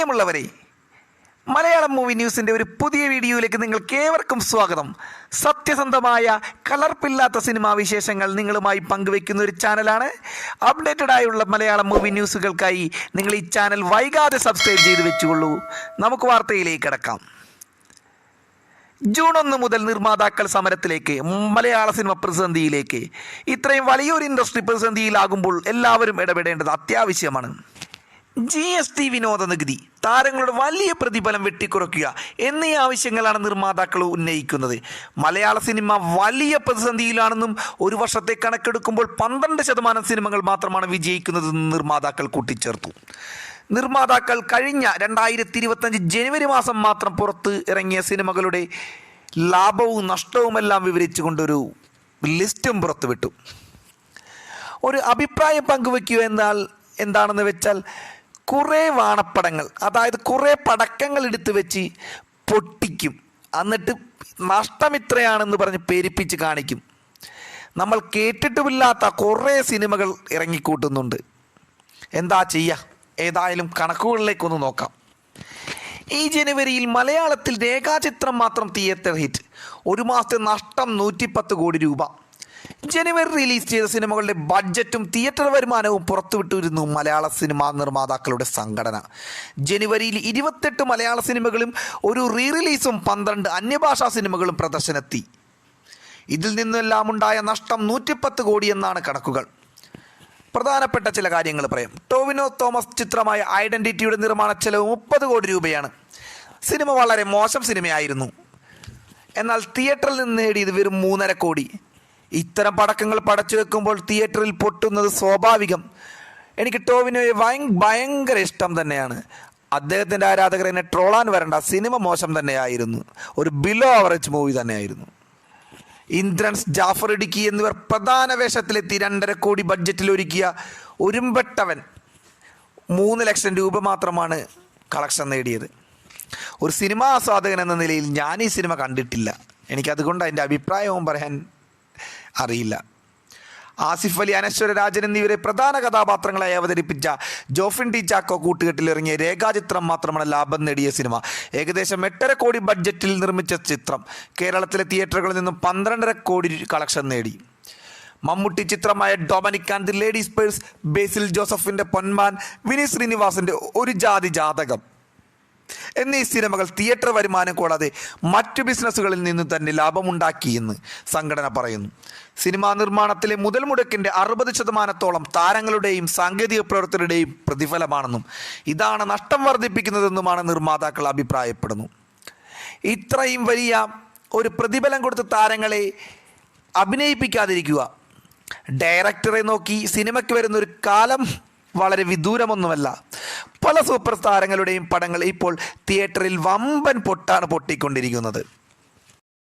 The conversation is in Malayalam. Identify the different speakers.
Speaker 1: പ്രിയമുള്ളവരെ മലയാളം മൂവി ന്യൂസിന്റെ ഒരു പുതിയ വീഡിയോയിലേക്ക് നിങ്ങൾക്ക് ഏവർക്കും സ്വാഗതം. സത്യസന്ധമായ കലർപ്പില്ലാത്ത സിനിമാ വിശേഷങ്ങൾ നിങ്ങളുമായി പങ്കുവെക്കുന്ന ഒരു ചാനലാണ് അപ്ഡേറ്റഡ് ആയുള്ള മലയാളം മൂവി ന്യൂസുകൾക്കായി നിങ്ങൾ ഈ ചാനൽ വൈകാതെ സബ്സ്ക്രൈബ് ചെയ്ത് വെച്ചുകൊള്ളൂ. നമുക്ക് വാർത്തയിലേക്ക് കിടക്കാം. ജൂൺ ഒന്ന് മുതൽ നിർമ്മാതാക്കൾ സമരത്തിലേക്ക് മലയാള സിനിമ പ്രതിസന്ധിയിലേക്ക്. ഇത്രയും വലിയൊരു ഇൻഡസ്ട്രി പ്രതിസന്ധിയിലാകുമ്പോൾ എല്ലാവരും ഇടപെടേണ്ടത് അത്യാവശ്യമാണ്. ജി എസ് ടി വിനോദ നികുതി. താരങ്ങളുടെ വലിയ പ്രതിഫലം വെട്ടിക്കുറയ്ക്കുക എന്നീ ആവശ്യങ്ങളാണ് നിർമ്മാതാക്കൾ ഉന്നയിക്കുന്നത്. മലയാള സിനിമ വലിയ പ്രതിസന്ധിയിലാണെന്നും ഒരു വർഷത്തെ കണക്കെടുക്കുമ്പോൾ പന്ത്രണ്ട് ശതമാനം സിനിമകൾ മാത്രമാണ് വിജയിക്കുന്നതെന്ന് നിർമ്മാതാക്കൾ കൂട്ടിച്ചേർത്തു. നിർമ്മാതാക്കൾ കഴിഞ്ഞ രണ്ടായിരത്തി ഇരുപത്തഞ്ച് ജനുവരി മാസം മാത്രം പുറത്ത് ഇറങ്ങിയ സിനിമകളുടെ ലാഭവും നഷ്ടവുമെല്ലാം വിവരിച്ചുകൊണ്ടൊരു ലിസ്റ്റും പുറത്തുവിട്ടു. ഒരു അഭിപ്രായം പങ്കുവെക്കുക എന്നാൽ എന്താണെന്ന് വെച്ചാൽ കുറേ വാണപ്പടങ്ങൾ അതായത് കുറേ പടക്കങ്ങൾ എടുത്തു വെച്ച് പൊട്ടിക്കും. എന്നിട്ട് നഷ്ടം ഇത്രയാണെന്ന് പറഞ്ഞ് പേരിപ്പിച്ച് കാണിക്കും. നമ്മൾ കേട്ടിട്ടുമില്ലാത്ത കുറേ സിനിമകൾ ഇറങ്ങിക്കൂട്ടുന്നുണ്ട്. എന്താ ചെയ്യുക ഏതായാലും കണക്കുകളിലേക്കൊന്ന് നോക്കാം. ഈ ജനുവരിയിൽ മലയാളത്തിൽ രേഖാചിത്രം മാത്രം തിയേറ്റർ ഹിറ്റ്. ഒരു മാസത്തെ നഷ്ടം നൂറ്റിപ്പത്ത് കോടി രൂപ. ജനുവരി റിലീസ് ചെയ്ത സിനിമകളുടെ ബഡ്ജറ്റും തിയേറ്റർ വരുമാനവും പുറത്തുവിട്ടിരുന്നു മലയാള സിനിമാ നിർമ്മാതാക്കളുടെ സംഘടന. ജനുവരിയിൽ ഇരുപത്തെട്ട് മലയാള സിനിമകളും ഒരു റീ റിലീസും പന്ത്രണ്ട് അന്യഭാഷാ സിനിമകളും പ്രദർശനത്തി. ഇതിൽ നിന്നെല്ലാം ഉണ്ടായ നഷ്ടം നൂറ്റിപ്പത്ത് കോടി എന്നാണ് കണക്കുകൾ. പ്രധാനപ്പെട്ട ചില കാര്യങ്ങൾ പറയാം. ടോവിനോ തോമസ് ചിത്രമായ ഐഡന്റിറ്റിയുടെ നിർമ്മാണ ചെലവ് മുപ്പത് കോടി രൂപയാണ്. സിനിമ വളരെ മോശം സിനിമയായിരുന്നു. എന്നാൽ തിയേറ്ററിൽ നിന്ന് നേടിയത് വെറും മൂന്നര കോടി. ഇത്തരം പടക്കങ്ങൾ പടച്ചു വെക്കുമ്പോൾ തിയേറ്ററിൽ പൊട്ടുന്നത് സ്വാഭാവികം. എനിക്ക് ടോവിനോയെ ഭയ- ഭയങ്കര ഇഷ്ടം തന്നെയാണ്. അദ്ദേഹത്തിന്റെ ആരാധകർ എന്നെ ട്രോളാൻ വരണ്ട സിനിമ മോശം തന്നെയായിരുന്നു. ഒരു ബിലോ ആവറേജ് മൂവി തന്നെയായിരുന്നു. ഇന്ദ്രൻസ് ജാഫർ ഇടുക്കി എന്നിവർ പ്രധാന വേഷത്തിലെത്തി രണ്ടര കോടി ബഡ്ജറ്റിൽ ഒരുക്കിയ ഒരുമ്പെട്ടവൻ. മൂന്ന് ലക്ഷം രൂപ മാത്രമാണ് കളക്ഷൻ നേടിയത്. ഒരു സിനിമാ ആസ്വാദകൻ എന്ന നിലയിൽ ഞാൻ ഈ സിനിമ കണ്ടിട്ടില്ല. എനിക്കതുകൊണ്ട് അതിന്റെ അഭിപ്രായവും പറയാൻ അറിയില്ല. ആസിഫ് അലി അനശ്വര രാജൻ എന്നിവരെ പ്രധാന കഥാപാത്രങ്ങളായി അവതരിപ്പിച്ച ജോഫിൻ ഡി ചാക്കോ കൂട്ടുകെട്ടിലിറങ്ങിയ രേഖാചിത്രം മാത്രമാണ് ലാഭം നേടിയ സിനിമ. ഏകദേശം എട്ടര കോടി ബഡ്ജറ്റിൽ നിർമ്മിച്ച ചിത്രം. കേരളത്തിലെ തിയേറ്ററുകളിൽ നിന്നും പന്ത്രണ്ടര കോടി കളക്ഷൻ നേടി. മമ്മൂട്ടി ചിത്രമായ Dominic and the ladies purse Basil ജോസഫിന്റെ പൊന്മാൻ വിനി ശ്രീനിവാസിന്റെ ഒരു ജാതി ജാതകം. എന്നീ സിനിമകൾ തിയേറ്റർ വരുമാനം കൂടാതെ മറ്റു ബിസിനസ്സുകളിൽ നിന്ന് തന്നെ ലാഭമുണ്ടാക്കിയെന്ന് സംഘടന പറയുന്നു. സിനിമാ നിർമ്മാണത്തിലെ മുതൽ മുടക്കിന്റെ അറുപത് ശതമാനത്തോളം താരങ്ങളുടെയും സാങ്കേതിക പ്രവർത്തകരുടെയും പ്രതിഫലമാണെന്നും ഇതാണ് നഷ്ടം വർദ്ധിപ്പിക്കുന്നതെന്നുമാണ് നിർമ്മാതാക്കൾ അഭിപ്രായപ്പെടുന്നു. ഇത്രയും വലിയ ഒരു പ്രതിഫലം കൊടുത്ത താരങ്ങളെ അഭിനയിപ്പിക്കാതിരിക്കുക. ഡയറക്ടറെ നോക്കി സിനിമയ്ക്ക് വരുന്ന ഒരു കാലം വളരെ വിദൂരമൊന്നുമല്ല. പല സൂപ്പർ താരങ്ങളുടെയും പടങ്ങൾ ഇപ്പോൾ തിയേറ്ററിൽ വമ്പൻ പൊട്ടാണ് പൊട്ടിക്കൊണ്ടിരിക്കുന്നത്.